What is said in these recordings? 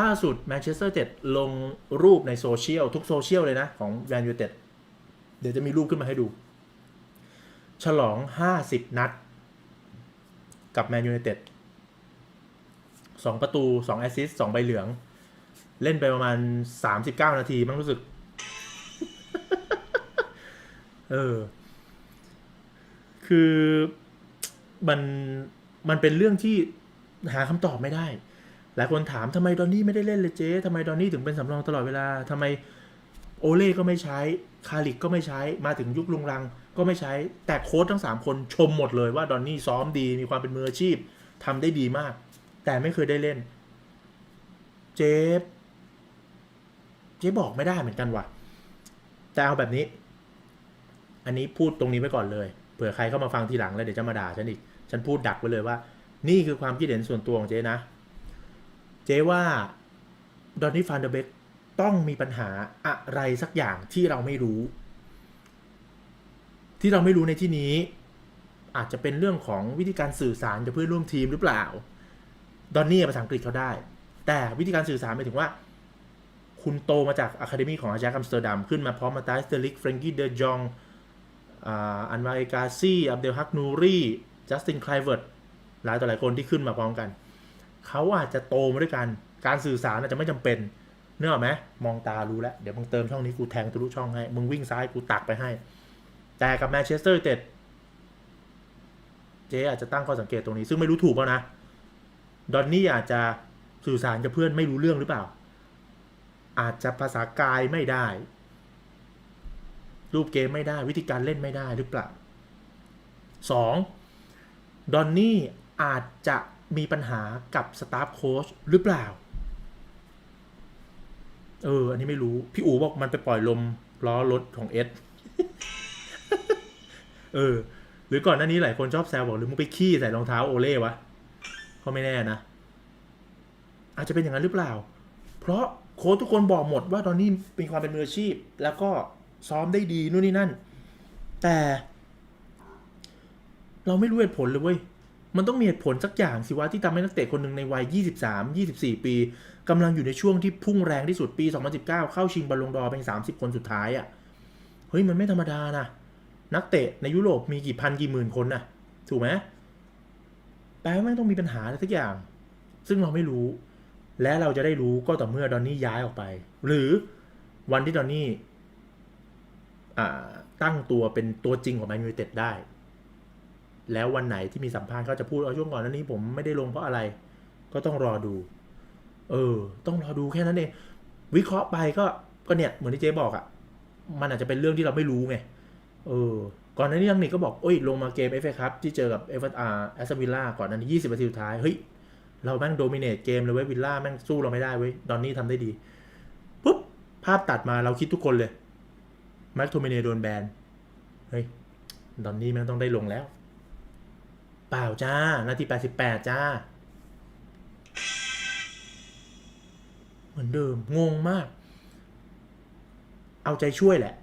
ล่าสุดแมนเชสเตอร์เจ็ดลงรูปในโซเชียลทุกโซเชียลเลยนะ ของแมนยูเต็ดเดี๋ยวจะมีรูปขึ้นมาให้ดู ฉลอง 50 นัด กับแมนยู i นเต็ดสองประตูสองแอสซิสต์สองใบเหลือง เล่นไปประมาณ 39 นาทีมั้งรู้สึก เออ คือมันมันเป็นเรื่องที่หาคำตอบไม่ได้ หลายคนถามทำไมดอนนี่ไม่ได้เล่นเลยเจ๊ทำไมดอนนี่ถึงเป็นสำรองตลอดเวลาทำไมโอเล่ก็ไม่ใช้ คาริกก็ไม่ใช้ มาถึงยุคลุงรังก็ไม่ใช้ แต่โค้ชทั้ง 3 คนชมหมดเลยว่าดอนนี่ซ้อมดีมีความเป็นมืออาชีพทำได้ดีมาก แต่ไม่เคยได้เล่น เจ๊เจ๊บอกไม่ได้เหมือนกันว่ะ แต่เอาแบบนี้ อันนี้พูดตรงนี้ไว้ก่อนเลย เผื่อใครเข้ามาฟังทีหลังแล้วเดี๋ยวจะมาด่าฉันอีก ฉันพูดดักไว้เลยว่า นี่คือความคิดเห็นส่วนตัวของเจ๊นะ เจ๊ว่าดอนนี่ฟานเดอร์เบกต้องมีปัญหาอะไรสักอย่างที่เราไม่รู้ ที่เราไม่รู้ในที่นี้ อาจจะเป็นเรื่องของวิธีการสื่อสารกับเพื่อนร่วมทีมหรือเปล่า ดอนนี่ภาษาอังกฤษเขาได้ แต่วิธีการสื่อสารหมายถึงว่า คุณโตมาจากอะคาเดมีของอาจารย์อัมสเตอร์ดัมขึ้นมาพร้อมมาตาสเตอริกเฟรนกี้เดจองอันวาเอกาซีอับเดลฮักนูรีจัสตินไคลเวิร์ดหลายต่อหลายคนที่ขึ้นมาพร้อมกัน เขาอาจจะโตมาด้วยกัน การสื่อสารอาจจะไม่จำเป็นเนื้ออกไหมมองตารู้แล้ว เดี๋ยวมึงเติมช่องนี้กูแทงทะลุช่องให้ มึงวิ่งซ้ายกูตักไปให้ แต่กับแมนเชสเตอร์เต็ดเจ๊อาจจะตั้งข้อสังเกตตรงนี้ ซึ่งไม่รู้ถูกเปล่านะ ดอนนี่อาจจะสื่อสารกับเพื่อนไม่รู้เรื่องหรือเปล่า อาจจะภาษากายไม่ได้ รูปเกมไม่ได้วิธีการเล่นไม่ได้หรือเปล่าสองดอนนี่อาจจะ มีปัญหากับสตาฟโค้ชหรือเปล่า เออ อันนี้ไม่รู้ พี่อูบอกมันไปปล่อยลมล้อรถของเอสเออ หรือก่อนหน้านี้หลายคนชอบแซวบอกหรือมึงไปขี้ใส่รองเท้าโอเล่วะก็ไม่แน่นะ อาจจะเป็นอย่างนั้นหรือเปล่า เพราะโค้ชทุกคนบอกหมดว่าตอนนี้มีความเป็นมืออาชีพ แล้วก็ซ้อมได้ดีนู่นนี่นั่น แต่ เราไม่รู้เหตุผลเลยเว้ย มันต้องมีเหตุผลสักอย่างสิวะที่ทำให้นักเตะคนหนึ่งในวัย 23 24 ปีกำลังอยู่ในช่วงที่พุ่งแรงที่สุดปี 2019 เข้าชิงบอลลงดอร์เป็น 30 คนสุดท้ายอะ่ะเฮ้ยมันไม่ธรรมดานะนักเตะในยุโรปมีกี่พันกี่หมื่นคนนะถูกไหมแปลว่าไม่ต้องมีปัญหาอะไรสักอย่าง ซึ่งเราไม่รู้ และเราจะได้รู้ก็ต่อเมื่อดอนนี่ย้ายออกไป หรือวันที่ดอนนี่ตั้งตัวเป็นตัวจริงของแมนยูเต็ดได้ แล้ววันไหนที่มีสัมภาษณ์เขาจะพูดเอาช่วงก่อนหน้านี้ผมไม่ได้ลงเพราะอะไร ก็ต้องรอดู เออ ต้องรอดูแค่นั้นเองวิเคราะห์ไปก็ก็เนี่ยเหมือนที่เจ๊บอกอะ่ะ มันอาจจะเป็นเรื่องที่เราไม่รู้ไงเออ ก่อนหน้านี้ยังนี่ก็บอกโอ้ยลงมาเกมเอฟเอครับที่เจอกับเอฟเอาร์แอสตันวิลล่าก่อนนั้นยี่สิบนาทีสุดท้ายเฮ้ยเราแม่งโดมิเนตเกมเลยเว้ยวิลล่าแม่งสู้เราไม่ได้เว้ยดอนนี่ทำได้ดีปุ๊บภาพตัดมาเราคิดทุกคนเลยแม็กโทมิเนโดนแบนเฮ้ยดอนนี่แม่งต้องได้ลงแล้ว เปล่าจ้า นาที 88 จ้า เหมือนเดิม งงมาก เอาใจช่วยแหละ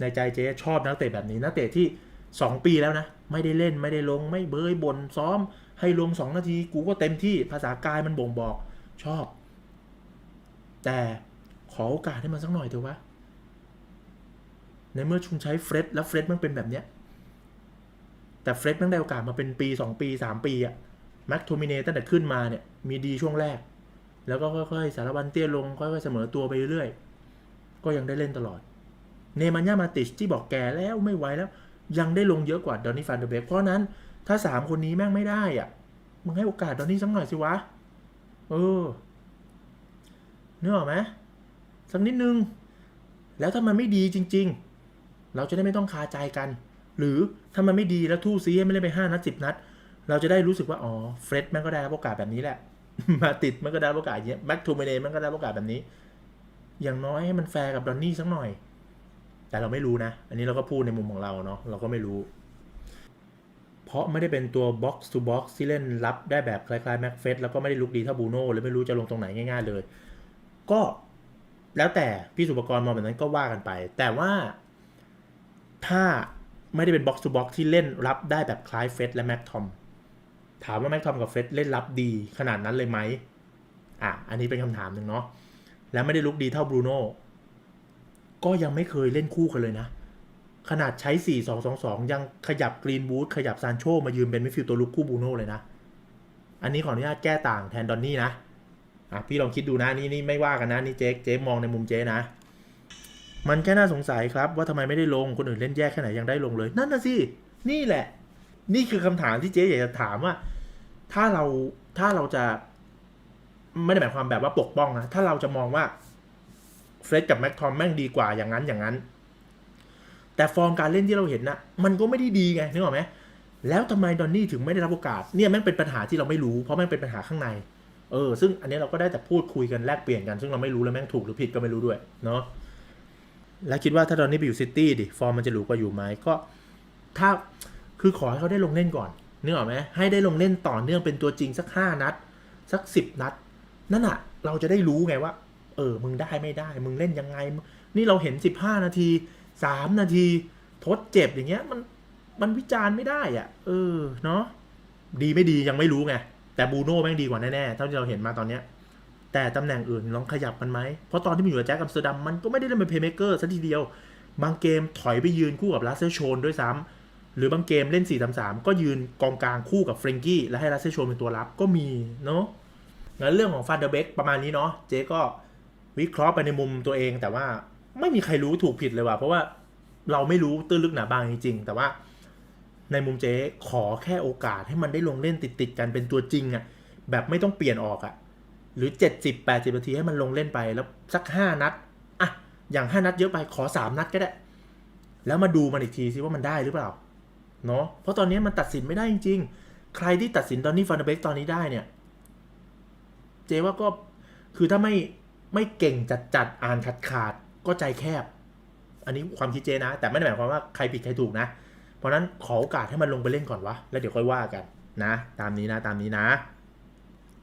ในใจเจ๊ชอบนักเตะแบบนี้ นักเตะที่ 2 ปีแล้วนะ ไม่ได้เล่นไม่ได้ลงไม่เบยบนซ้อม ให้ลง 2 นาที กูก็เต็มที่ภาษากายมันบ่งบอกชอบ แต่ขอโอกาสให้มันสักหน่อยเถอะวะในเมื่อชุนใช้เฟรดแล้วเฟรดมันเป็นแบบเนี้ย แต่เฟร็ดแม่งได้โอกาสมาเป็นปี 2 ปี 3 ปีอะแม็กโทมิเนตั้งแต่ขึ้นมาเนี่ยมีดีช่วงแรก แล้วก็ค่อยๆ สารบันเตี้ยลง ค่อยๆ เสมอตัวไปเรื่อยๆก็ยังได้เล่นตลอด เนมันยามาติชที่บอกแก่แล้วไม่ไหวแล้ว ยังได้ลงเยอะกว่าดอนนี่ฟานเดเบกเพราะนั้นถ้า 3 คนนี้แม่งไม่ได้อะมึงให้โอกาสดอนนี่สักหน่อยสิวะ เออเนื้อออไหมสักนิดนึง แล้วถ้ามันไม่ดีจริง ๆ เราจะได้ไม่ต้องคาใจกัน หรือถ้ามันไม่ดีแล้วทู่ซีไม่เล่นไปห้านัดสิบนัด เราจะได้รู้สึกว่าอ๋อเฟร็ดแม่งก็ได้รับโอกาสแบบนี้แหละ มาติดมันก็ได้โอกาสอย่างเงี้ยแม็กทูเมเนมันก็ได้โอกาสแบบนี้ อย่างน้อยให้มันแฟร์กับดอนนี่สักหน่อย แต่เราไม่รู้นะ อันนี้เราก็พูดในมุมของเราเนาะเราก็ไม่รู้ เพราะไม่ได้เป็นตัว box to box ที่เล่นรับได้แบบคล้ายๆแม็กเฟสแล้วก็ไม่ได้ลุกดีเท่าบูโน่เลยไม่รู้จะลงตรงไหนง่าย ๆ เลย ก็แล้วแต่พี่สุปกรณ์มองแบบนั้นก็ว่ากันไป แต่ว่าถ้า ไม่ได้เป็นบ็อกซ์ to บ็อกซ์ที่เล่นรับได้แบบคล้ายเฟสและแม็กทอมถามว่าแม็กทอมกับเฟสเล่นรับดีขนาดนั้นเลยไหมอะอันนี้เป็นคำถามหนึ่งเนาะแล้วไม่ได้ลุกดีเท่าบรูโน่ก็ยังไม่เคยเล่นคู่กันเลยนะ ขนาดใช้ 4 2 2 2 ยังขยับกรีนบูธขยับซานโชมายืนเป็นมิดฟิลด์ตัวลุกคู่บรูโน่เลยนะ อันนี้ขออนุญาตแก้ต่างแทนดอนนี่นะอะพี่ลองคิดดูนะนี่นี่ไม่ว่ากันนะนี่เจ๊เจ๊มองในมุมเจ๊นะ มันแค่น่าสงสัยครับว่าทำไมไม่ได้ลงคนอื่นเล่นแยกแค่ไหนยังได้ลงเลย นั่นน่ะสิ นี่แหละ นี่คือคำถามที่เจ๊อยากจะถามว่า ถ้าเราถ้าเราจะ ไม่ได้หมายความแบบว่าปกป้องนะ ถ้าเราจะมองว่าเฟร็ดกับแม็กทอมแม่งดีกว่าอย่างนั้นอย่างนั้น แต่ฟอร์มการเล่นที่เราเห็นนะมันก็ไม่ได้ดีไงนึกออกไหมแล้วทำไมดอนนี่ถึงไม่ได้รับโอกาสเนี่ยแม่งเป็นปัญหาที่เราไม่รู้เพราะแม่งเป็นปัญหาข้างใน เออ ซึ่งอันนี้เราก็ได้แต่พูดคุยกันแลกเปลี่ยนกัน ซึ่งเราไม่รู้แล้วแม่งถูกหรือผิดก็ไม่รู้ด้วยเนาะ แล้วคิดว่าถ้าดอนนี่ไปอยู่ซิตี้ดิฟอร์มมันจะหรูกว่าอยู่ไหมก็ ถ้าคือขอให้เขาได้ลงเล่นก่อนนึกออกไหมให้ได้ลงเล่นต่อเนื่องเป็นตัวจริงสักห้านัด สักสิบนัด นั่นอะเราจะได้รู้ไงว่า เออ มึงได้ไม่ได้ มึงเล่นยังไง นี่เราเห็นสิบห้านาทีสามนาทีทดเจ็บอย่างเงี้ยมันมันวิจารณ์ไม่ได้อะ เออ เนาะ ดีไม่ดียังไม่รู้ไง แต่บูโน่แม่งดีกว่าแน่ๆ เท่าที่เราเห็นมาตอนเนี้ย แต่ตำแหน่งอื่นลองขยับมันไหม เพราะตอนที่มันอยู่กับแจ็คอัมสเตอร์ดัมมันก็ไม่ได้เล่นเป็นเพย์เมเกอร์ซะทีเดียว บางเกมถอยไปยืนคู่กับลัสเซชนด้วยซ้ำหรือบางเกมเล่น4 3 3ก็ยืนกองกลางคู่กับเฟรนกี้และให้ลัสเซชนเป็นตัวรับก็มีเนาะงั้นเรื่องของฟาเดอร์เบกประมาณนี้เนาะเจ๊ก็วิเคราะห์ไปในมุมตัวเอง แต่ว่าไม่มีใครรู้ถูกผิดเลยว่ะเพราะว่าเราไม่รู้ตื้นลึกหนาบางจริงๆแต่ว่าในมุมเจ๊ขอแค่โอกาสให้มันได้ลงเล่นติดๆกันเป็นตัวจริงอะแบบไม่ต้องเปลี่ยนออกอะ หรือ 70 80นาทีให้มันลงเล่นไปแล้วสัก 5 นัดอะอย่าง 5 นัดเยอะไปขอ 3 นัดก็ได้ แล้วมาดูมันอีกทีซิว่ามันได้หรือเปล่าเนาะเพราะตอนนี้มันตัดสินไม่ได้จริง ๆ ใครที่ตัดสินตอนนี้ฟันเดเบกตอนนี้ได้เนี่ย เจว่าก็คือถ้าไม่ไม่เก่งจัดจัดๆอ่านขาดขาดก็ใจแคบ อันนี้ความคิดเจนะ แต่ไม่ได้หมายความว่าใครผิดใครถูกนะ เพราะนั้นขอโอกาสให้มันลงไปเล่นก่อนวะ แล้วเดี๋ยวค่อยว่ากันนะ ตามนี้นะ ตามนี้นะ